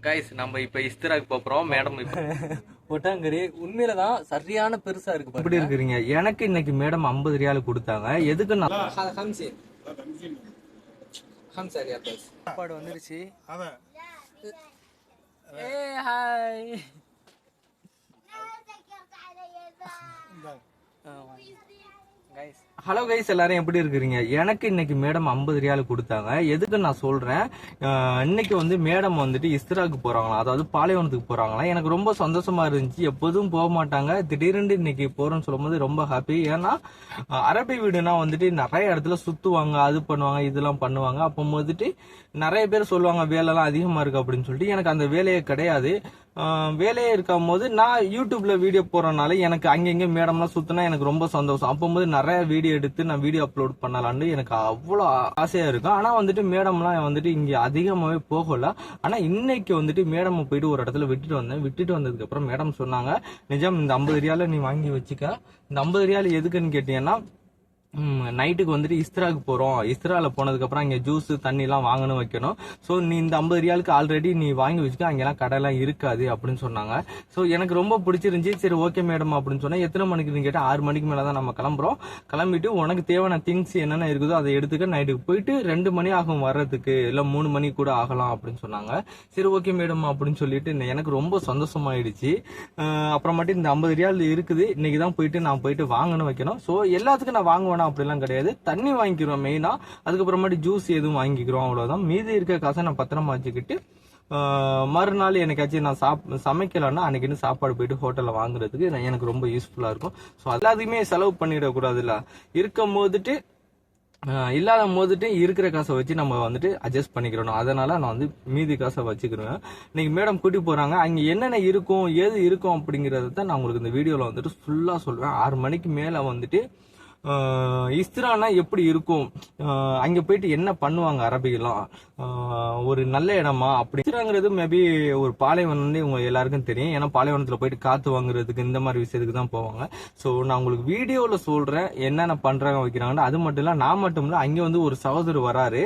Guys நம்ம இப்ப இஸ்திராக்கு போறோம் மேடம் இப்ப. ஒட்டாங்கரி உண்மையில தான் சரியான பெருசா இருக்கு எப்படி இருக்கிறீங்க? எனக்கு இன்னைக்கு மேடம் 50 ரியால் கொடுத்தாங்க. எதுக்கு நான் சாப்பாடு வந்துருச்சு. ஏ ஹாய். கைஸ் ஹலோ கைஸ் எல்லாரும் எப்படி இருக்கிறீங்க? எனக்கு இன்னைக்கு மேடம் 50 ரியால் கொடுத்தாங்க. எதுக்கு நான் சொல்றேன்? இன்னைக்கு வந்து மேடம் வந்துட்டு இஸ்ராக்கு போறாங்களா அதாவது பாலைவனத்துக்கு போறாங்களா எனக்கு ரொம்ப சந்தோஷமா இருந்துச்சு. எப்போதும் போக மாட்டாங்க. திடீர்னு இன்னைக்கு போறோம்னு சொல்லும்போது ரொம்ப ஹாப்பி ஏன்னா அரபி வீடுனா வந்துட்டு நிறைய இடத்துல சுத்துவாங்க அது பண்ணுவாங்க இதெல்லாம் பண்ணுவாங்க. அப்போ வந்துட்டு நிறைய பேர் சொல்லுவாங்க வேலைலாம் அதிகமா இருக்கு அப்படின்னு சொல்லிட்டு. எனக்கு அந்த வேலையே கிடையாது. வேலையே இருக்கும் போது நான் யூடியூப்ல வீடியோ போறனால எனக்கு அங்கங்க மேடம்லாம் சுத்தினா எனக்கு ரொம்ப சந்தோஷம். அப்போது நிறைய வீடியோ எடுத்து நான் வீடியோ அப்லோட் பண்ணலான்னு எனக்கு அவ்வளோ ஆசையாக இருக்கும். ஆனால் வந்துட்டு மேடம்லாம் வந்துட்டு இங்கே அதிகமாகவே போகல. ஆனால் இன்னைக்கு வந்துட்டு மேடம் போயிட்டு ஒரு இடத்துல விட்டுட்டு வந்தேன். விட்டுட்டு வந்ததுக்கப்புறம் மேடம் சொன்னாங்க நிஜம் இந்த ஐம்பது ரியால நீ வாங்கி வச்சுக்க. இந்த ஐம்பது ரியால் எதுக்குன்னு கேட்டீங்கன்னா நைட்டுக்கு வந்துட்டு இஸ்திராக்கு போறோம். இஸ்திரால போனதுக்கு அப்புறம் அங்க ஜூஸ் தண்ணி எல்லாம் வாங்கணும் வைக்கணும். சோ நீ இந்த ஐம்பது ரியாலுக்கு ஆல்ரெடி நீ வாங்கி வச்சுக்க அங்கெல்லாம் கடையெல்லாம் இருக்காது அப்படின்னு சொன்னாங்க. சோ எனக்கு ரொம்ப பிடிச்சிருந்துச்சு. சரி ஓகே மேடம் அப்படின்னு சொன்னா எத்தனை மணிக்குன்னு கேட்டா ஆறு மணிக்கு மேலே தான் நம்ம கிளம்புறோம். கிளம்பிட்டு உனக்கு தேவையான திங்ஸ் என்னென்ன இருக்குதோ அதை எடுத்துக்க நைட்டுக்கு போயிட்டு ரெண்டு மணி ஆகும் வர்றதுக்கு. இல்ல மூணு மணி கூட ஆகலாம் அப்படின்னு சொன்னாங்க. சரி ஓகே மேடம் அப்படின்னு சொல்லிட்டு எனக்கு ரொம்ப சந்தோஷமாயிடுச்சு. அப்புறமாட்டி இந்த ஐம்பது ரியால் இருக்குது. இன்னைக்கு தான் போயிட்டு நான் போயிட்டு வாங்கணும் வைக்கணும். சோ எல்லாத்துக்கும் நான் வாங்குவேன்? அப்படிலாம் கிடையாது. தண்ணி வாங்கிக்கிறோம் மெயினாக அதுக்கப்புறமேட்டு ஜூஸ் எதுவும் வாங்கிக்கிறோம் அவ்வளோதான் மீதி இருக்க காசை நான் பத்திரமா வச்சுக்கிட்டு மறுநாள் எனக்காச்சும் நான் சாப் சமைக்கலன்னா அன்னைக்குன்னு சாப்பாடு போயிட்டு ஹோட்டலில் வாங்குறதுக்கு எனக்கு ரொம்ப யூஸ்ஃபுல்லாக இருக்கும். ஸோ எல்லாத்தையுமே செலவு பண்ணிடக்கூடாதுல்ல. இருக்கும் போதுட்டு இல்லாத போதுட்டு இருக்கிற காசை வச்சு நம்ம வந்துட்டு அட்ஜஸ்ட் பண்ணிக்கிறோம் அதனால நான் வந்து மீதி காசை வச்சுக்கிறேன் இன்னைக்கு மேடம் கூட்டி போறாங்க. அங்க என்னென்ன இருக்கும் ஏது இருக்கும் அப்படிங்கறத தான் நான் உங்களுக்கு இந்த வீடியோல வந்துட்டு ஃபுல்லா சொல்றேன். ஆறு மணிக்கு மேல வந்துட்டு இஸ்திரானா எப்படி இருக்கும்? அங்கே அங்க போயிட்டு என்ன பண்ணுவாங்க அரபிகெல்லாம் ஒரு நல்ல இடமா? அப்படி இஸ்திராங்கிறது மேபி ஒரு பாலைவனம் வந்து உங்க எல்லாருக்கும் தெரியும். ஏன்னா பாலைவனத்துல போயிட்டு காத்து வாங்குறதுக்கு இந்த மாதிரி விஷயத்துக்கு தான் போவாங்க. சோ நான் உங்களுக்கு வீடியோல சொல்றேன் என்னென்ன பண்றாங்க வைக்கிறாங்கன்னு. அது மட்டும் இல்ல நான் மட்டும் இல்ல அங்க வந்து ஒரு சகோதரர் வராரு.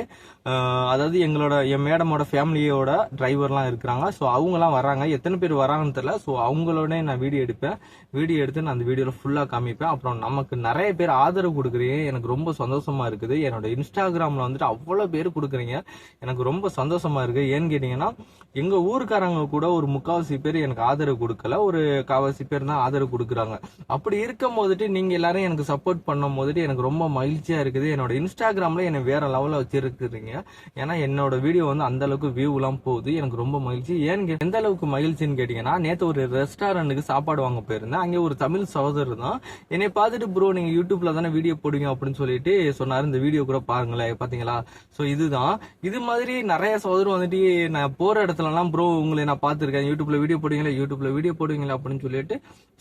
அதாவது எங்களோட என் மேடமோட ஃபேமிலியோட டிரைவர்லாம் இருக்கிறாங்க. ஸோ அவங்கலாம் வராங்க. எத்தனை பேர் வராங்கன்னு தெரியல. ஸோ அவங்களோட நான் வீடியோ எடுப்பேன். வீடியோ எடுத்து நான் அந்த வீடியோல ஃபுல்லா காமிப்பேன். அப்புறம் நமக்கு நிறைய பேர் ஆதரவு கொடுக்குறீங்க. எனக்கு ரொம்ப சந்தோஷமா இருக்குது. என்னோட இன்ஸ்டாகிராமில் வந்துட்டு அவ்வளோ பேர் கொடுக்குறீங்க. எனக்கு ரொம்ப சந்தோஷமா இருக்குது ஏன்னு கேட்டிங்கன்னா எங்கள் ஊருக்காரங்க கூட ஒரு முக்காவாசி பேர் எனக்கு ஆதரவு கொடுக்கல. ஒரு காவாசி பேர் தான் ஆதரவு கொடுக்குறாங்க. அப்படி இருக்கும் போதுட்டு நீங்கள் எல்லாரும் எனக்கு சப்போர்ட் பண்ணும் போதுட்டு எனக்கு ரொம்ப மகிழ்ச்சியாக இருக்குது. என்னோட இன்ஸ்டாகிராமில் என்னை வேற லெவலில் வச்சிருக்கிறீங்க. ஏன்னா என்னோட வீடியோ வந்து அந்த அளவுக்கு வியூலாம் போகுது. எனக்கு ரொம்ப மகிழ்ச்சி. ஏன்னு கே- எந்த அளவுக்கு மகிழ்ச்சின்னு கேட்டிங்கன்னா நேற்று ஒரு ரெஸ்டாரண்ட்டுக்கு சாப்பாடு வாங்க போயிருந்தேன். அங்கே ஒரு தமிழ் சகோதரர் தான். என்னை பார்த்துட்டு ப்ரோ நீங்கள் யூடியூப்ல தானே வீடியோ போடுங்க அப்படின்னு சொல்லிட்டு சொன்னார். இந்த வீடியோ கூட பாருங்களேன். பாத்தீங்களா? ஸோ இதுதான். இது மாதிரி நிறைய சகோதரர் வந்துட்டு நான் போற இடத்துல எல்லாம் ப்ரோ உங்களை நான் பார்த்துருக்கேன். யூடியூப்ல வீடியோ போடுவீங்களா? யூடியூப்ல வீடியோ போடுவீங்களா? அப்படின்னு சொல்லிட்டு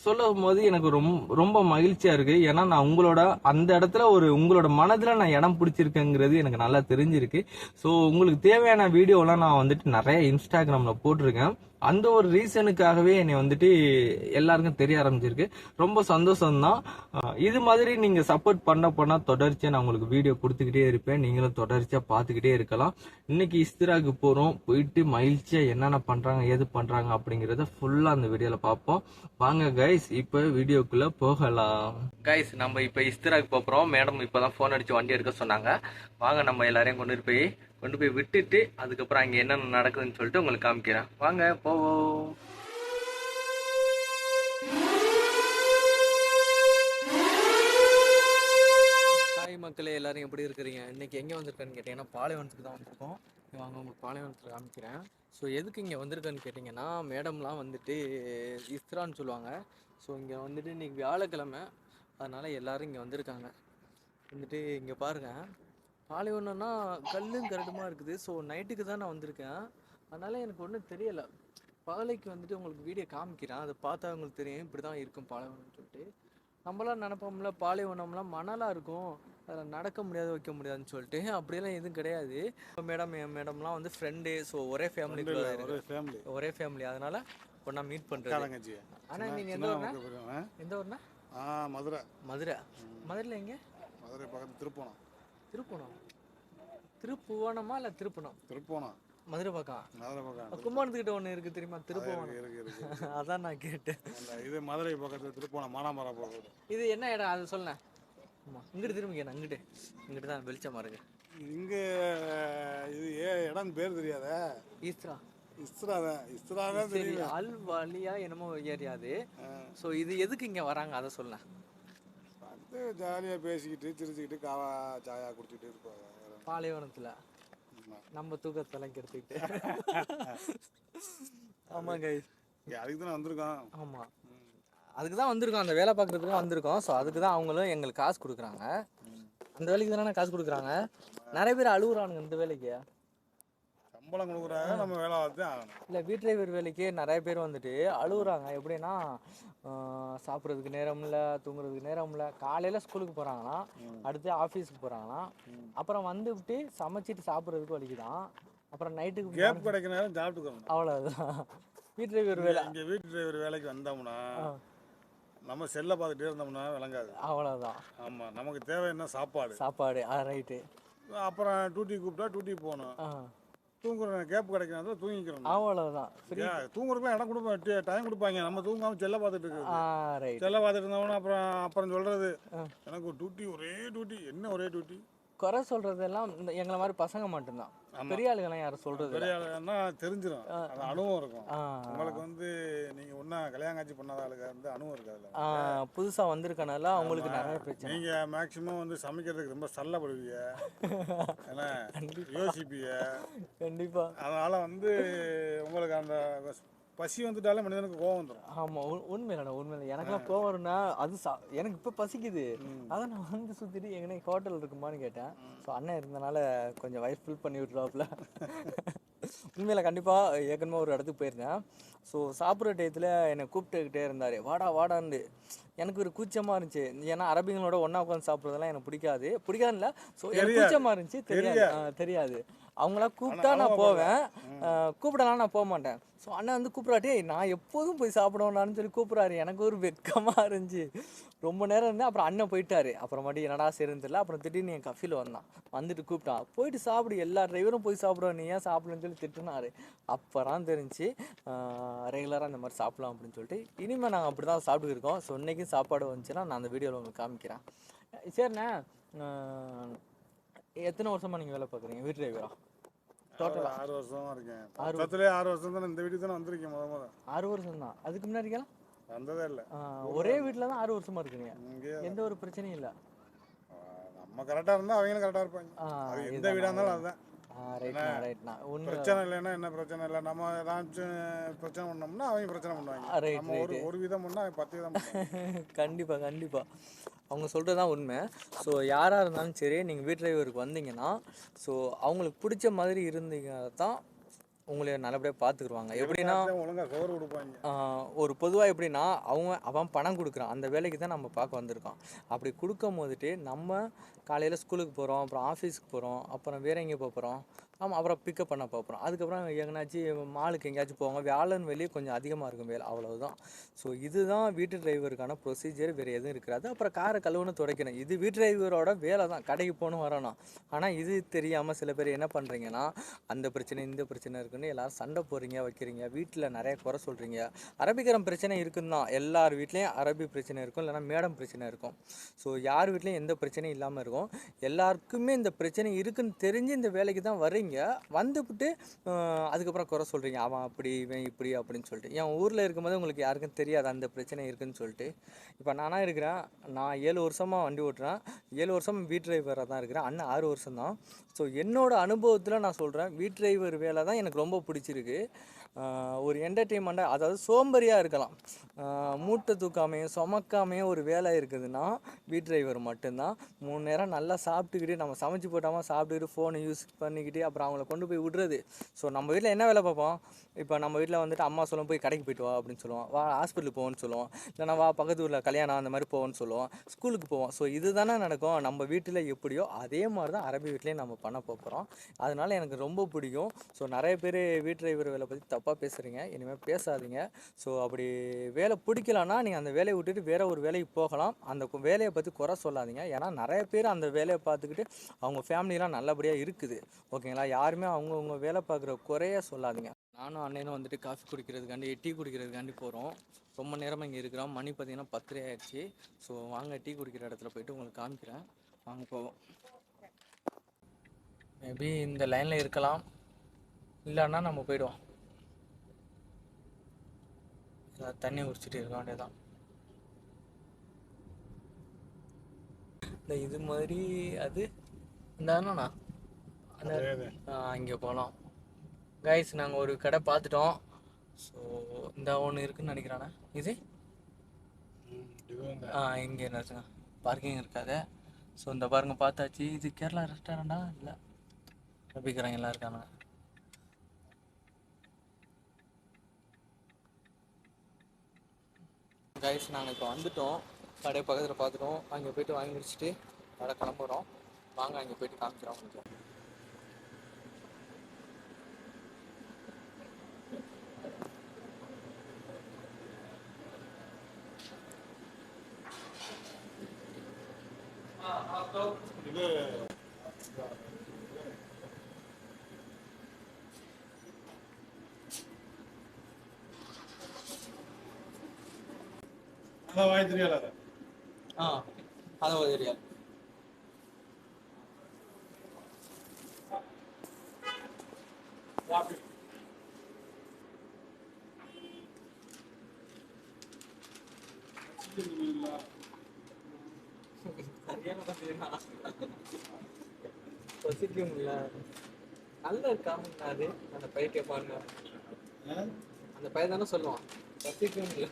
சொல்லும் போது எனக்கு ரொம்ப ரொம்ப மகிழ்ச்சியா இருக்கு. ஏன்னா நான் உங்களோட அந்த இடத்துல ஒரு உங்களோட மனதுல நான் இடம் பிடிச்சிருக்கேங்கிறது எனக்கு நல்லா தெரிஞ்சிருக்கு. ஸோ உங்களுக்கு தேவையான வீடியோலாம் நான் வந்துட்டு நிறைய இன்ஸ்டாகிராம்ல போட்டிருக்கேன். அந்த ஒரு ரீசனுக்காகவே என்னை வந்துட்டு எல்லாருக்கும் தெரிய ஆரம்பிச்சிருக்கு. ரொம்ப சந்தோஷம் தான் இது மாதிரி நீங்க சப்போர்ட் பண்ண போனா தொடர்ச்சியா நான் உங்களுக்கு வீடியோ கொடுத்துக்கிட்டே இருப்பேன். நீங்களும் தொடர்ச்சியா பார்த்துக்கிட்டே இருக்கலாம். இன்னைக்கு இஸ்திராக்கு போறோம். போயிட்டு மகிழ்ச்சியா என்னென்ன பண்றாங்க ஏது பண்றாங்க அப்படிங்கறத ஃபுல்லா அந்த வீடியோல பார்ப்போம். வாங்க கைஸ் இப்ப வீடியோக்குள்ள போகலாம். கைஸ் நம்ம இப்ப இஸ்திராக்கு போறோம். மேடம் இப்பதான் போன் அடிச்சு வண்டி எடுக்க சொன்னாங்க. வாங்க நம்ம எல்லாரையும் கொண்டு போய் கொண்டு போய் விட்டுட்டு அதுக்கப்புறம் அங்கே என்னென்ன நடக்குதுன்னு சொல்லிட்டு உங்களுக்கு காமிக்கிறேன். வாங்க போவோம். ஹாய் மக்களே எல்லாரும் எப்படி இருக்கிறீங்க? இன்னைக்கு எங்கே வந்திருக்கேன்னு கேட்டிங்கன்னா பாலைவனத்துக்கு தான் வந்திருக்கோம். வாங்க உங்களுக்கு பாலைவனத்தில் காமிக்கிறேன். ஸோ எதுக்கு இங்கே வந்திருக்கேன்னு கேட்டிங்கன்னா மேடம்லாம் வந்துட்டு இஸ்ரான்னு சொல்லுவாங்க. ஸோ இங்கே வந்துட்டு இன்னைக்கு வியாழக்கிழமை. அதனால் எல்லாரும் இங்கே வந்திருக்காங்க. வந்துட்டு இங்கே பாருங்கள் பாலைவனம்னா கல்லும் கரடுமா இருக்குது. ஸோ நைட்டுக்கு தான் நான் வந்திருக்கேன். அதனால எனக்கு ஒன்றும் தெரியலை. பகலைக்கு வந்துட்டு உங்களுக்கு வீடியோ காமிக்கிறேன். அதை பார்த்தா உங்களுக்கு தெரியும். இப்படி தான் இருக்கும் பாலைவனம்னு சொல்லிட்டு. நம்மளாம் நினைப்போம்ல பாலைவனம்லாம் மணலாக இருக்கும். அதில் நடக்க முடியாது வைக்க முடியாதுன்னு சொல்லிட்டு. அப்படியெல்லாம் எதுவும் கிடையாது. மேடம் என் மேடம்லாம் வந்து ஃப்ரெண்டு ஸோ ஒரே ஃபேமிலி ஒரே ஃபேமிலி ஒரே ஃபேமிலி அதனால ஒன்றா மீட் காலங்கச்சி ஆனால் நீங்கள் எந்த ஊர்னா எந்த ஊர்னா மதுரை. மதுரை. மதுரையில் எங்கே? மதுரை பக்கத்து திருப்போணம். திருப்பணம். திருப்புவனமா இல்லை திருப்பணம்? திருப்போணம். மதுரை பக்கம் மதுரை பக்கம் கும்பகோணத்துக்கிட்ட ஒன்று இருக்கு தெரியுமா? திருப்பவனம் இருக்கு அதான் நான் கேட்டேன். இது மதுரை பக்கத்துல திருப்போணம் மானாமரம் போகுது இது என்ன இடம்? அது சொல்லேன். ஆமாம் இங்கிட்டு திரும்பி கேட்டேன் இங்கிட்டு தான் வெளிச்சமாக இருக்கு. இங்க இது ஏ இடம் பேர் தெரியாத? ஈஸ்த்ரா இஸ்ரா தான் இஸ்ரா தான் தெரியும் அல் வழியா என்னமோ ஏரியா அது. ஸோ இது எதுக்கு இங்கே வராங்க? அதை சொல்லேன். ஜாலியாக பேசிக்கிட்டு சிரிச்சுக்கிட்டு காவா சாயா குடிச்சிட்டு இருப்பாங்க. பாலைவனத்தில். நம்ம தூக்கத்தெல்லாம் கெடுத்துக்கிட்டு. ஆமாங்க. அதுக்கு தானே வந்திருக்கோம். ஆமாம் அதுக்கு தான் வந்திருக்கோம். அந்த வேலை பார்க்குறதுக்கு வந்திருக்கோம். ஸோ அதுக்கு தான் அவங்களும் எங்களுக்கு காசு கொடுக்குறாங்க. அந்த வேலைக்கு தானே காசு கொடுக்குறாங்க. நிறைய பேர் அழுகுறானுங்க இந்த வேலைக்கு. சம்பளம் கொடுக்குறாங்க நம்ம வேலை பார்த்து ஆகணும். இல்லை வீட் டிரைவர் வேலைக்கு நிறைய பேர் வந்துட்டு அழுகுறாங்க எப்படின்னா சாப்பிட்றதுக்கு நேரம் இல்லை தூங்குறதுக்கு நேரம் இல்லை. காலையில் ஸ்கூலுக்கு போகிறாங்கன்னா அடுத்து ஆஃபீஸுக்கு போகிறாங்கன்னா அப்புறம் வந்துவிட்டு சமைச்சிட்டு சாப்பிட்றதுக்கு வலிக்குதான். அப்புறம் நைட்டுக்கு கேப் கிடைக்கிற நேரம் சாப்பிட்டுக்கணும் அவ்வளோதான் வீட் டிரைவர் வேலை. இங்க வீட்டு டிரைவர் வேலைக்கு வந்தோம்னா நம்ம செல்லை பார்த்துட்டே இருந்தோம்னா விளங்காது. அவ்வளோதான் ஆமா நமக்கு தேவை என்ன சாப்பாடு. சாப்பாடு ரைட்டு அப்புறம் டியூட்டி கூப்பிட்டா டியூட்டி போகணும். தூங்குற கேப் கிடைக்கிற நேரத்தில் தூங்கிக்கிறோம். அவ்வளோதான் தூங்குறதுக்குலாம் இடம் கொடுப்பாங்க டைம் கொடுப்பாங்க. நம்ம தூங்காம செல்லை பார்த்துட்டு இருக்கு செல்லை பார்த்துட்டு இருந்தோம்னா அப்புறம் அப்புறம் சொல்றது. எனக்கு ஒரு டியூட்டி ஒரே டியூட்டி என்ன ஒரே டியூட்டி குறை சொல்றதெல்லாம் இந்த எங்களை மாதிரி பசங்க மட்டும்தான். பெரிய ஆளுங்கெல்லாம் யாரும் சொல்றது. பெரிய ஆளுன்னா தெரிஞ்சிடும் அது அனுபவம் இருக்கும். உங்களுக்கு வந்து நீங்க ஒன்றா கல்யாணம் காட்சி பண்ணாத ஆளுங்க வந்து அனுபவம் இருக்காதுல்ல ஆ, புதுசா வந்திருக்கனால அவங்களுக்கு நிறைய பிரச்சனை. நீங்க மேக்சிமம் வந்து சமைக்கிறதுக்கு ரொம்ப சல்லப்படுவீங்க. ஏன்னா யோசிப்பீங்க. கண்டிப்பா. அதனால வந்து உங்களுக்கு அந்த பசி வந்துட்டாலே மனிதனுக்கு கோவம் வந்துடும் ஆமா உண்- உண்மையிலடா உண்மையில எனக்கெல்லாம் கோவம் வரும்னா அது சா- எனக்கு இப்ப பசிக்குது. அதான் நான் வந்து சுத்திட்டு எங்கனே ஹோட்டல் இருக்குமான்னு கேட்டேன். ஸோ அண்ணன் இருந்தனால கொஞ்சம் வயிறு ஃபில் பண்ணி விட்டுருவாப்புல. உண்மையில கண்டிப்பா ஏற்கனவே ஒரு இடத்துக்கு போயிருந்தேன். ஸோ சாப்பிட்ற டயத்தில் என்னை கூப்பிட்டுக்கிட்டே இருந்தார். வாடா வாடான்னு எனக்கு ஒரு கூச்சமாக இருந்துச்சு. ஏன்னா அரபிங்களோட ஒன்றா உட்காந்து சாப்பிட்றதெல்லாம் எனக்கு பிடிக்காது. பிடிக்காதுன்னு இல்லை. ஸோ எனக்கு. கூச்சமாக இருந்துச்சு. தெரியாது. தெரியாது. அவங்களா கூப்பிட்டா நான் போவேன். கூப்பிடலாம் நான் போக மாட்டேன். ஸோ அண்ணன் வந்து கூப்பிடாட்டி நான் எப்போதும் போய் சாப்பிடுவேன்னு சொல்லி கூப்பிட்றாரு. எனக்கு ஒரு வெக்கமாக இருந்துச்சு. ரொம்ப நேரம் இருந்தேன். அப்புறம் அண்ணன் போயிட்டாரு. அப்புறமாட்டி என்னடா சரின்னு தெரியல. அப்புறம் திடீர்னு என் கஃபில் வந்தான். வந்துட்டு கூப்பிட்டான். போயிட்டு சாப்பிடு. எல்லா டிரைவரும் போய் சாப்பிடுவேன். நீ ஏன் சாப்பிடலன்னு சொல்லி திட்டுனாரு. அப்போதான் தெரிஞ்சு ரெகுலராக இந்த மாதிரி சாப்பிடலாம் அப்படின்னு சொல்லிட்டு இனிமேல் நாங்கள் அப்படி தான் சாப்பிட்டு இருக்கோம். ஸோ இன்னைக்கும் சாப்பாடு வந்துச்சுன்னா நான் அந்த வீடியோவில் உங்களுக்கு காமிக்கிறேன். சரிண்ணே. எத்தனை வருஷமா நீங்கள் வேலை பார்க்குறீங்க? வீட்டு டிரைவரா டோட்டல் ஆறு வருஷமா இருக்கேன். பக்கத்துலேயே ஆறு வருஷம். தானே இந்த வீட்டுக்கு தானே வந்திருக்கேன் முத முத? ஆறு வருஷம் தான். அதுக்கு முன்னாடிக்கெல்லாம் வந்ததே இல்லை. ஒரே வீட்டில் தான் ஆறு வருஷமா இருக்கிறீங்க இங்கே எந்த ஒரு பிரச்சனையும் இல்லை. நம்ம கரெக்டாக இருந்தால் அவங்களும் கரெக்டாக இருப்பாங்க. எந்த வீடாக இருந்தாலும் அதுதான். பிரச்சனை இல்லைன்னா என்ன பிரச்சனை இல்லை? நம்ம ஏதாச்சும் பிரச்சனை பண்ணோம்னா அவங்க பிரச்சனை பண்ணுவாங்க. ஒரு ஒரு விதம் பண்ணா பத்து விதம் பண்ணுவாங்க. கண்டிப்பாக கண்டிப்பாக அவங்க சொல்கிறது தான் உண்மை. ஸோ யாராக இருந்தாலும் சரி நீங்கள் வீட் டிரைவருக்கு வந்தீங்கன்னா ஸோ அவங்களுக்கு பிடிச்ச மாதிரி இருந்தீங்க தான் உங்களை நல்லபடியாக பார்த்துக்குருவாங்க எப்படின்னா ஒரு பொதுவாக எப்படின்னா அவங்க அவன் பணம் கொடுக்குறான். அந்த வேலைக்கு தான் நம்ம பார்க்க வந்திருக்கோம் அப்படி கொடுக்கும் போதுட்டு நம்ம காலையில் ஸ்கூலுக்கு போகிறோம் அப்புறம் ஆஃபீஸுக்கு போகிறோம் அப்புறம் வேறு எங்கே போகிறோம் ஆமாம் அப்புறம் பிக்கப் பண்ண பார்ப்போம் அதுக்கப்புறம் எங்கேனாச்சும் மாலுக்கு எங்கேயாச்சும் போவாங்க. வியாழன் வெளியே கொஞ்சம் அதிகமாக இருக்கும் வேலை அவ்வளோதான் ஸோ இதுதான் வீட்டு டிரைவருக்கான ப்ரொசீஜர் வேறு எதுவும் இருக்காது. அப்புறம் காரை கழுவுன்னு துடைக்கணும். இது வீட்டு டிரைவரோட வேலை தான். கடைக்கு போகணும் வரணும். ஆனால் இது தெரியாமல் சில பேர் என்ன பண்ணுறீங்கன்னா அந்த பிரச்சனை இந்த பிரச்சனை இருக்குன்னு எல்லோரும் சண்டை போடுறீங்க வைக்கிறீங்க. வீட்டில் நிறைய குறை சொல்கிறீங்க அரபிக்கரம் பிரச்சனை இருக்குன்னு தான் எல்லார் வீட்லேயும் அரபி பிரச்சனை இருக்கும். இல்லைன்னா மேடம் பிரச்சனை இருக்கும். ஸோ யார் வீட்லேயும் எந்த பிரச்சனையும் இல்லாமல் இருக்கும் எல்லாருக்குமே இந்த பிரச்சனை இருக்குன்னு தெரிஞ்சு இந்த வேலைக்கு தான் வர்றீங்க. வந்துவிட்டு அதுக்கப்புறம் குறை சொல்கிறீங்க அவன் அப்படி இவன் இப்படி அப்படின்னு சொல்லிட்டு. என் ஊரில் இருக்கும்போது உங்களுக்கு யாருக்கும் தெரியாது அந்த பிரச்சனை இருக்குன்னு சொல்லிட்டு. இப்போ நானாக இருக்கிறேன். நான் ஏழு வருஷமாக வண்டி ஓட்டுறேன். ஏழு வருஷம் வீட் டிரைவராக தான் இருக்கிறேன். அண்ணன் ஆறு வருஷம் தான் ஸோ என்னோடய அனுபவத்தில் நான் சொல்கிறேன் வீட் டிரைவர் வேலை தான் எனக்கு ரொம்ப பிடிச்சிருக்கு. ஒரு என்டர்டெயின்மெண்ட்டாக அதாவது சோம்பேறியாக இருக்கலாம். மூட்டை தூக்காமையும் சுமக்காமையும் ஒரு வேலை இருக்குதுன்னா வீட் டிரைவர் மட்டும்தான். மூணு நேரம் நல்லா சாப்பிட்டுக்கிட்டு நம்ம சமைச்சு போட்டாமல் சாப்பிட்டுக்கிட்டு ஃபோனை யூஸ் பண்ணிக்கிட்டு அப்புறம் அவங்கள கொண்டு போய் விடுறது. ஸோ நம்ம வீட்டில் என்ன வேலை பார்ப்போம்? இப்போ நம்ம வீட்டில் வந்துட்டு அம்மா சொல்லுவோம் போய் கடைக்கு போயிட்டு வா அப்படின்னு சொல்லுவோம் வா ஹாஸ்பிட்டலுக்கு போவோன்னு சொல்லுவோம் இல்லைனா வா பக்கத்து ஊரில் கல்யாணம் அந்த மாதிரி போவோன்னு சொல்லுவோம் ஸ்கூலுக்கு போவோம். ஸோ இதுதானே நடக்கும். நம்ம வீட்டில் எப்படியோ அதே மாதிரி தான் அரபி வீட்லேயும் நம்ம பண்ண போகிறோம் அதனால எனக்கு ரொம்ப பிடிக்கும். ஸோ நிறைய பேர் வீட் டிரைவர் வேலை பற்றி தப்பாக பேசுகிறீங்க இனிமேல் பேசாதீங்க. ஸோ அப்படி வேலை பிடிக்கலன்னா நீங்கள் அந்த வேலையை விட்டுட்டு வேறு ஒரு வேலைக்கு போகலாம். அந்த வேலையை பற்றி குறை சொல்லாதீங்க. ஏன்னா நிறைய பேர் அந்த வேலையை பார்த்துக்கிட்டு அவங்க ஃபேமிலிலாம் நல்லபடியாக இருக்குது. ஓகேங்களா? யாருமே அவங்கவுங்க வேலை பார்க்குற குறைய சொல்லாதீங்க. நானும் அண்ணனும் வந்துட்டு காஃபி குடிக்கிறதுக்காண்டி டீ குடிக்கிறதுக்காண்டி போகிறோம் ரொம்ப நேரமாக இங்கே இருக்கிறோம். மணி பார்த்தீங்கன்னா பத்தரை ஆயிடுச்சு. ஸோ வாங்க டீ குடிக்கிற இடத்துல போயிட்டு உங்களுக்கு காமிக்கிறேன். வாங்க போவோம். மேபி இந்த லைனில் இருக்கலாம். இல்லைன்னா நம்ம போயிடுவோம். தண்ணி குடிச்சிட்டு இருக்க வேண்டியதான் இந்த இது மாதிரி அது இந்த அண்ணா அந்த இங்கே போகலாம் கைஸ் நாங்கள் ஒரு கடை பார்த்துட்டோம். ஸோ இந்த ஒன்று இருக்குன்னு நினைக்கிறானே இது? ஆ இங்கே என்னாச்சுங்க பார்க்கிங் இருக்காது. ஸோ இந்த பாருங்க பார்த்தாச்சு. இது கேரளா ரெஸ்டாரண்டா இல்லை. ரபிக்கிறாங்க எல்லாம் இருக்காங்க. கைஸ் நாங்கள் இப்போ வந்துட்டோம். கடை பக்கத்தில் பார்த்துட்டோம். அங்கே போயிட்டு வாங்கி முடிச்சுட்டு கடை கிளம்புறோம். வாங்க அங்கே போயிட்டு காமிக்கிறோம் கொஞ்சம் இது அதான் வாய் தெரியாத ஆ அது ஒரு ஏரியா பசிக்கும்ல நல்ல காமன் அது அந்த பையன் கேட்பாங்க அந்த பையன் தானே சொல்லுவான் பசிக்கும்ல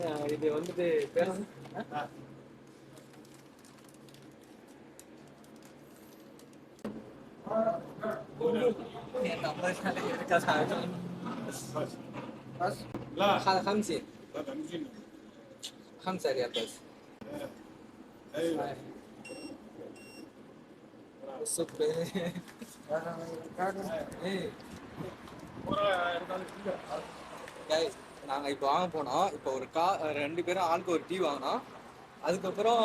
ஆ, இது வந்துட்டு பேர் வந்து ஆ? என் number இருக்காதா? لا هذا خمسين لا خمسين خمسة ريال بس ايوه What's up, man? நாங்கள் இப்போ வாங்க போனோம் இப்போ ஒரு கா ரெண்டு பேரும் ஆளுக்கு ஒரு டீ வாங்கினோம் அதுக்கப்புறம்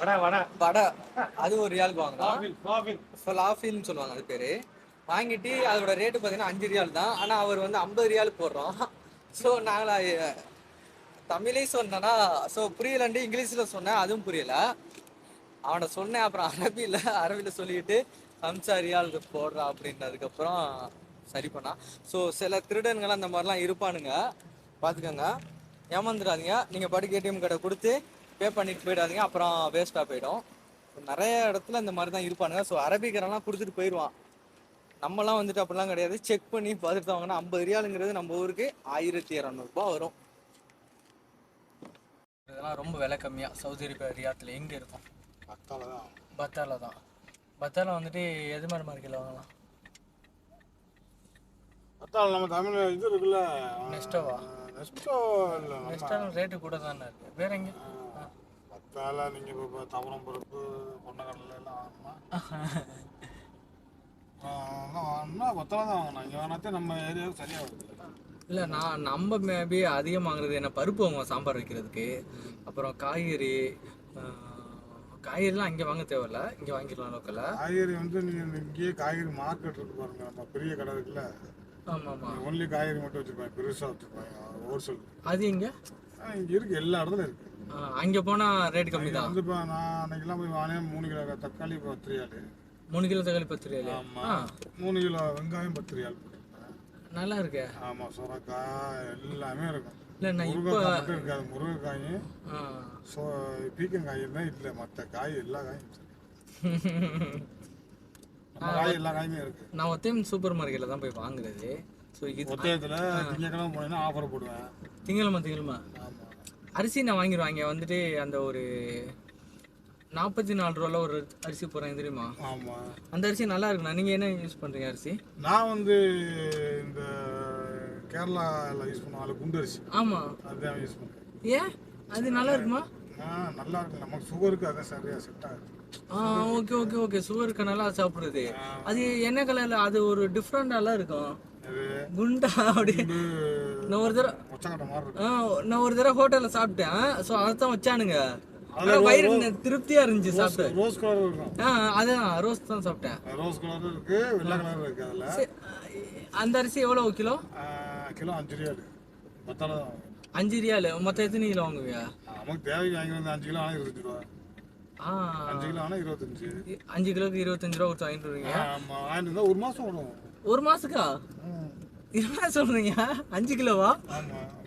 வடை வடை. வடை. அது ஒரு ரியால் வாங்கினோம் ஃபலாஃபில்னு சொல்லுவாங்க அது பேர். வாங்கிட்டு அதோட ரேட்டு பார்த்தீங்கன்னா அஞ்சு ரியால் தான். ஆனால் அவர் வந்து ஐம்பது ரியால் போடுறோம். ஸோ நாங்களா தமிழே சொன்னேன்னா ஸோ புரியலன்ட்டு இங்கிலீஷில் சொன்னேன் அதுவும் புரியலை. அவனை சொன்னேன் அப்புறம் அரபியில் அரபியில் சொல்லிட்டு சம்சாரியால் இது போடுறா அப்படின்னதுக்கப்புறம் சரி பண்ணா. ஸோ சில திருடன்கள் அந்த மாதிரிலாம் இருப்பானுங்க. பார்த்துக்கோங்க ஏமாந்துடாதீங்க. நீங்கள் பாட்டுக்கு ஏடிஎம் கார்டை கொடுத்து பே பண்ணிட்டு போயிடாதீங்க. அப்புறம் வேஸ்ட்டாக போயிடும். நிறைய இடத்துல இந்த மாதிரி தான் இருப்பானுங்க. ஸோ அரபிக்கரெல்லாம் கொடுத்துட்டு போயிடுவான் நம்மலாம் வந்துட்டு அப்படிலாம் கிடையாது. செக் பண்ணி பார்த்துட்டு வாங்கினா ஐம்பது ரியாலுங்கிறது நம்ம ஊருக்கு ஆயிரத்தி இரநூறுபா வரும். இதெல்லாம் ரொம்ப விலை கம்மியாக சவுதி அரேபியா ரியாத்தில் எங்கே இருக்கும்? பத்தால தான். பத்தால தான் பத்தால வந்துட்டு எது மாதிரி மார்க்கெட்டில் வாங்கலாம்? பத்தால நம்ம தமிழ் இது இருக்குல்ல நெக்ஸ்டோவா நெஸ்டோ இல்லை நெக்ஸ்டாலும் ரேட்டு கூட தானே இருக்கு. வேற எங்கே? பத்தால நீங்க இப்போ தவறம் பருப்பு பொன்னக்கடலை எல்லாம் வாங்கணுமா? வாங்கணும்னா பத்தால தான் வாங்கணும். இங்கே வாங்கினாத்தே நம்ம ஏரியாவுக்கு சரியாக வருது இல்லை நான் நம்ம மேபி அதிகம் வாங்குறது என்ன பருப்பு வாங்குவோம் சாம்பார் வைக்கிறதுக்கு. அப்புறம் காய்கறி காய்கறிலாம் அங்கே வாங்க தேவையில்ல. இங்கே வாங்கிடலாம் லோக்கலில். காய்கறி வந்து நீங்கள் இங்கேயே காய்கறி மார்க்கெட் இருக்கு பாருங்க. நம்ம பெரிய கடை இருக்குல்ல. ஆமாம். ஆமாம் ஒன்லி காய்கறி மட்டும் வச்சிருப்பாங்க. பெருசாக வச்சிருப்பாங்க. ஹோல்சேல் அது எங்கே? இங்கே இருக்கு. எல்லா இடத்துலையும் இருக்கு. அங்கே போனால் ரேட் கம்மி இங்க தான். வந்து இப்போ நான் அன்னைக்கெல்லாம் போய் வாங்கினேன். மூணு கிலோ தக்காளி பத்து ரியாலு மூணு கிலோ தக்காளி பத்து ரூபாயிலே ஆமா. ஆ. மூணு கிலோ வெங்காயம் பத்து ரியால் போட்டிருப்பேன் நல்லா இருக்கே. ஆமாம் சுரக்காய் எல்லாமே இருக்கும். இல்லை நான் இப்போ மட்டும் இருக்காது. முருங்கைக்காய் ஆ. ஸோ பீக்கங்காய் தான் இல்லை. மற்ற காய் எல்லா காயும் காய் எல்லா காயுமே இருக்கு. நான் ஒத்தையும் சூப்பர் மார்க்கெட்டில் தான் போய் வாங்குறது. ஸோ இது ஒத்தையத்தில் திங்கக்கிழமை போனீங்கன்னா ஆஃபர் போடுவேன். திங்கக்கிழமை திங்கக்கிழமை அரிசி நான் வாங்கிடுவேன் இங்கே வந்துட்டு அந்த ஒரு நாற்பத்தி நாலு ரூபால ஒரு அரிசி போடுறாங்க தெரியுமா? ஆமாம் அந்த அரிசி நல்லா இருக்குண்ணா. நீங்கள் என்ன யூஸ் பண்ணுறீங்க அரிசி? நான் வந்து இந்த கேரளாவில் யூஸ் பண்ணுவாங்க குண்டு அரிசி. ஆமாம் அதுதான் யூஸ் பண்ணுறேன் ஏன்? அது நல்லா இருக்குமா? ஆ நல்லா இருக்கு நமக்கு சுகருக்கு அதான் சரியாக செட் ஆகுது. ஆ ஓகே ஓகே ஓகே சுகருக்கு நல்லா சாப்பிடுறது அது என்ன கலரில் அது ஒரு டிஃப்ரெண்டாலாம் இருக்கும். குண்டா அப்படி. நான் ஒரு தடவை நான் ஒரு தடவை ஹோட்டலில் சாப்பிட்டேன். ஸோ அதை தான் வச்சானுங்க. வயிறு திருப்தியா இருந்துச்சு சாப்பிட்டு. ரோஸ் கலர் இருக்கும். அதான் ரோஸ் தான் சாப்பிட்டேன். ரோஸ் கலர் இருக்கு வெள்ளை கலர் இருக்கு அதுல. சரி, அந்த அரிசி எவ்வளவு கிலோ? கிலோ அஞ்சு ரியாலு. அஞ்சு ரியாலு. மொத்தம் எத்தனை கிலோ வாங்குவியா? நமக்கு தேவைக்கு வாங்கி வந்து அஞ்சு கிலோ ஆனால் இருபத்தஞ்சு ரூபா. அஞ்சு கிலோ ஆனால் இருபத்தஞ்சு. அஞ்சு கிலோக்கு இருபத்தஞ்சு ரூபா கொடுத்து வாங்கிட்டு வருவீங்க? வாங்கிட்டு ஒரு வரும் ஒரு மாசத்துக்கா என்ன சொல்றீங்க? அஞ்சு கிலோவா?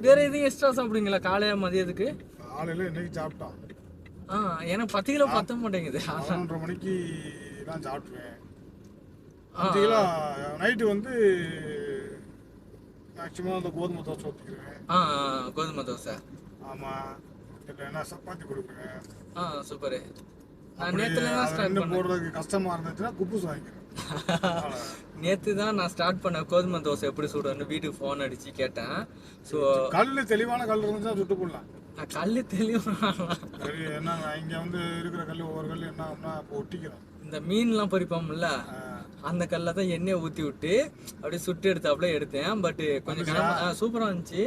வேற எதுவும் எக்ஸ்ட்ரா சாப்பிடுவீங்களா? காலையில மதியத்துக்கு? காலையில இன்னைக்கு சாப்பிட்டான்? ஆ எனக்கு பத்து கிலோ பத்த மாட்டேங்குது. பதினொன்றரை மணிக்கு தான் சாப்பிட்டுவேன் அஞ்சு கிலோ நைட்டு வந்து மேக்சிமம் அந்த கோதுமை தோசை ஊற்றிக்குவேன் ஆ கோதுமை தோசை. ஆமாம் இல்லைன்னா சப்பாத்தி கொடுக்குறேன் ஆ சூப்பரு. நேத்துல தான் ஸ்டார்ட் பண்ணேன். போடுறதுக்கு கஷ்டமா இருந்துச்சுன்னா குப்பூஸ் வாங்கிக்கிறேன். நேத்து தான் நான் ஸ்டார்ட் பண்ணேன் கோதுமை தோசை எப்படி சுடுறேன்னு வீட்டுக்கு ஃபோன் அடிச்சு கேட்டேன். ஸோ கல் தெளிவான கல் இருந்துச்சுன்னா சுட்டு போடலாம். நான் கல்லு தெளிவா சரி என்ன இங்க வந்து இருக்கிற கல் ஒவ்வொரு கல் என்ன ஆகும்னா ஒட்டிக்கிறோம். இந்த மீன்லாம் பொரிப்போம்ல ஆஹ் அந்த கல்ல தான் எண்ணெயை ஊற்றி விட்டு அப்படியே சுட்டு எடுத்தாப்புல எடுத்தேன். பட் கொஞ்சம் கனமா சூப்பராக இருந்துச்சு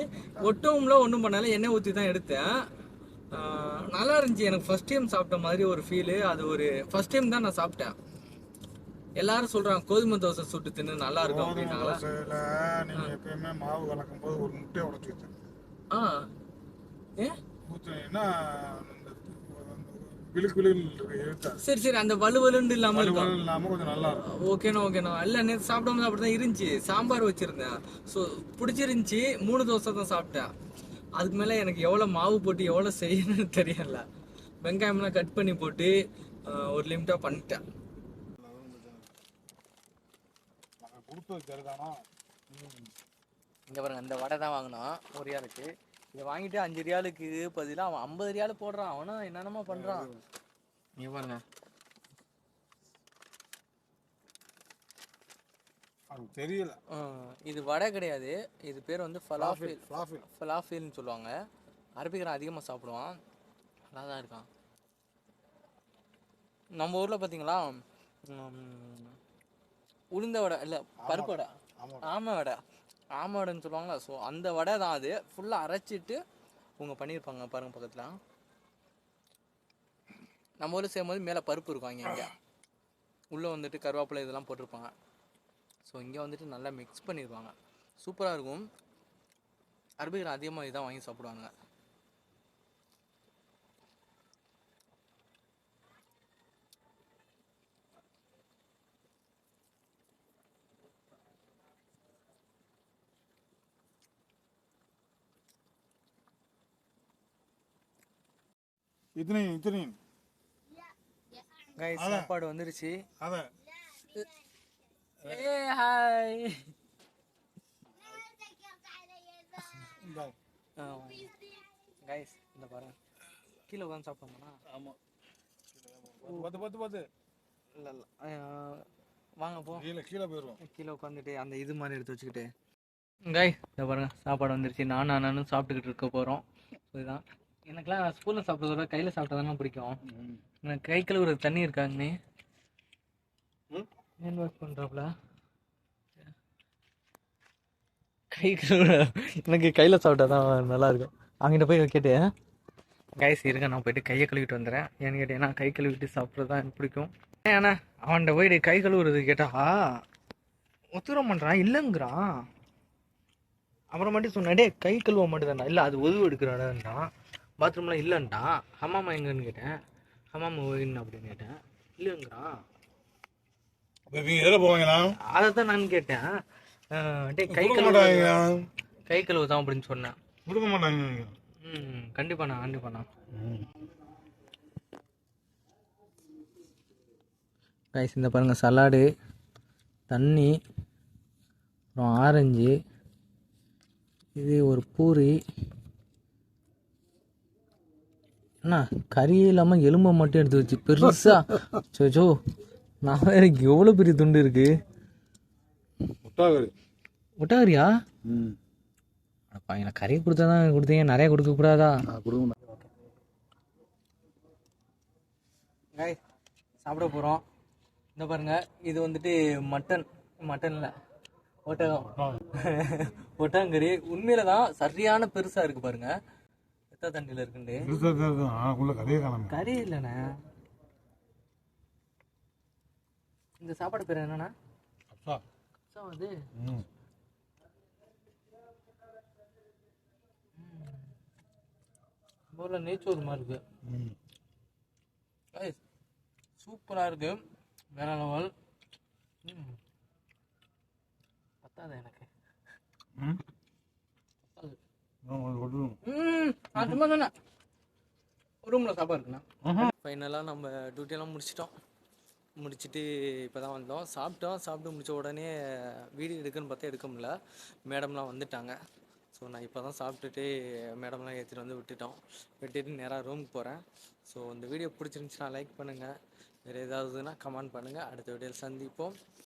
ஒட்டவும்ல ஒன்றும் பண்ணால எண்ணெய் ஊற்றி தான் எடுத்தேன். நல்லா இருந்துச்சு. எனக்கு ஃபர்ஸ்ட் டைம் சாப்பிட்ட மாதிரி ஒரு ஃபீலு அது ஒரு ஃபர்ஸ்ட் டைம் தான் நான் சாப்பிட்டேன். எல்லாரும் சொல்றாங்க கோதுமை தோசை சுட்டு தின்னு நல்லா இருக்கும் அப்படின்னாங்களா? நீங்க எப்பயுமே மாவு கலக்கும் போது ஒரு முட்டையை உடச்சி ஆ. சரி சரி அந்த வலுவலுண்டு இல்லாம இல்லாம கொஞ்சம் நல்லா இருக்கும். ஓகேண்ணா ஓகேண்ணா இல்லை நேற்று சாப்பிடும்போது அப்படி தான் இருந்துச்சு. சாம்பார் வச்சுருந்தேன். ஸோ பிடிச்சிருந்துச்சி. மூணு தோசை தான் சாப்பிட்டேன். அதுக்கு மேலே எனக்கு எவ்வளோ மாவு போட்டு எவ்வளோ செய்யணும்னு தெரியல. வெங்காயம்லாம் கட் பண்ணி போட்டு ஒரு லிமிட்டாக பண்ணிட்டேன். இங்கே பாருங்க இந்த வடை தான் வாங்கினோம். ஒரு ரியாலுக்கு இதை வாங்கிட்டு அஞ்சு ரியாலுக்கு பதிலாக அவன் ஐம்பது ரியாலு போடுறான். அவனும் என்னென்னமோ பண்ணுறான் நீ பாருங்க தெரியல. இது வடை கிடையாது. இது பேர் வந்து ஃபலாஃபில் ஃபலாஃபில்னு சொல்லுவாங்க. அரபிக்காரன் அதிகமாக சாப்பிடுவான். நல்லா தான் இருக்கான். நம்ம ஊரில் பார்த்தீங்களா உம், உளுந்த வடை இல்லை பருப்பு வடை. ஆமா. ஆமை வடை. ஆமை வடைன்னு சொல்லுவாங்களா? ஸோ அந்த வடை தான் அது. ஃபுல்லாக அரைச்சிட்டு அவங்க பண்ணியிருப்பாங்க பாருங்க பக்கத்தில். நம்ம ஊரில் செய்யும்போது மேலே பருப்பு இருக்கும் இங்கே இங்கே. உள்ளே வந்துட்டு கருவேப்பிலை இதெல்லாம் போட்டிருப்பாங்க. ஸோ இங்கே வந்துட்டு நல்லா மிக்ஸ் பண்ணியிருப்பாங்க சூப்பராக இருக்கும். அரபிகள் அதிகமாக இதான் வாங்கி சாப்பிடுவாங்க. இத்தனையும் இத்தனையும் கைஸ் சாப்பாடு வந்துருச்சு. அதை. ஏ ஹாய் கைஸ் இந்த பாருங்க. கீழே உட்காந்து சாப்பிட்டோம்னா ஆமாம் பத்து பத்து பத்து இல்லை இல்லை. வாங்க போ. கீழே கீழே போயிடுவோம். கீழே உட்காந்துட்டு அந்த இது மாதிரி எடுத்து வச்சுக்கிட்டு. கை இந்த பாருங்க சாப்பாடு வந்துருச்சு. நானும் அண்ணனும் சாப்பிட்டுக்கிட்டு இருக்க போகிறோம் இதுதான். எனக்குலாம் ஸ்கூலில் சாப்பிட்றத விட கையில் சாப்பிட்டா பிடிக்கும். எனக்கு கை கழுவுறது தண்ணி இருக்காங்கண்ணே? ஹேண்ட் வாஷ் பண்ணுறாப்புல கை கழுவுற எனக்கு கையில் சாப்பிட்டா தான் நல்லா இருக்கும் அவங்ககிட்ட போய் கேட்டு. கைஸ் இருங்க நான் போயிட்டு கையை கழுவிட்டு வந்துடுறேன். ஏன்னு கேட்டீங்கன்னா கை கழுவிட்டு சாப்பிட்றது தான் எனக்கு பிடிக்கும். ஏன்னா அவன்கிட்ட போயிட்டு கை கழுவுறது கேட்டா ஒத்துர மாட்டான் இல்லைங்கிறான். அப்புறமேட்டு சொன்னேன் டே கை கழுவ மாட்டேதான்டா இல்லை அது உதவு எடுக்கிறான்டான் பாத்ரூம்லாம் இல்லைன்ட்டான் ஹமாமா எங்கன்னு கேட்டேன். ஹமாமா ஓயின்னு அப்படின்னு கேட்டேன். இல்லைங்கிறான் இப்போ நீங்கள் எதில் போவீங்களா அதை தான் நான் கேட்டேன். டேய் கை கழுவு. கை கழுவு தான் அப்படின்னு சொன்னேன். கொடுக்க மாட்டாங்க ம் கண்டிப்பாண்ணா கண்டிப்பாண்ணா கைஸ் இந்த பாருங்கள் சலாடு தண்ணி அப்புறம் ஆரஞ்சு இது ஒரு பூரி அண்ணா கறி இல்லாமல் எலும்பை மட்டும் எடுத்து வச்சு பெருசா. சோச்சோ நான் வேற எவ்வளோ பெரிய துண்டு இருக்கு? முட்டாகரியா ம். பையனை கறி கொடுத்தா தான் கொடுத்தீங்க நிறைய கொடுக்க கூடாதா? சாப்பிட போகிறோம் இந்த பாருங்க இது வந்துட்டு மட்டன் மட்டன்ல ஒட்டகம். ஒட்டகங்கறி. உண்மையில தான் சரியான பெருசா இருக்கு பாருங்க. சுத்த தண்ணியில் இருக்குண்டு உள்ள கதையை காணாம. கறி இல்லைண்ணே. இந்த சாப்பாடு பேர் என்னண்ணா? அப்பா கப்சா வந்து? ஊரில் நெய்ச்சோறு மாதிரி இருக்கு. சூப்பராக இருக்கு. வேற லெவல். பத்தாது எனக்கு ம் பத்தாது ஒட்டு ம் நான் சும்மா ரூமில் சாப்பாடு இருக்குண்ணா. ஃபைனலாக நம்ம டியூட்டியெல்லாம் முடிச்சிட்டோம். முடிச்சுட்டு இப்போ தான் வந்தோம். சாப்பிட்டோம். சாப்பிட்டு முடிச்ச உடனே வீடியோ எடுக்குன்னு பார்த்தா எடுக்க முடியல. மேடம்லாம் வந்துட்டாங்க. ஸோ நான் இப்போ தான் சாப்பிட்டுட்டு மேடம்லாம் ஏற்றிட்டு வந்து விட்டுட்டோம். விட்டுட்டு நேராக ரூமுக்கு போகிறேன் ஸோ இந்த வீடியோ பிடிச்சிருந்துச்சுன்னா லைக் பண்ணுங்கள் வேறு ஏதாவதுன்னா கமெண்ட் பண்ணுங்கள் அடுத்த வீடியோவில் சந்திப்போம்.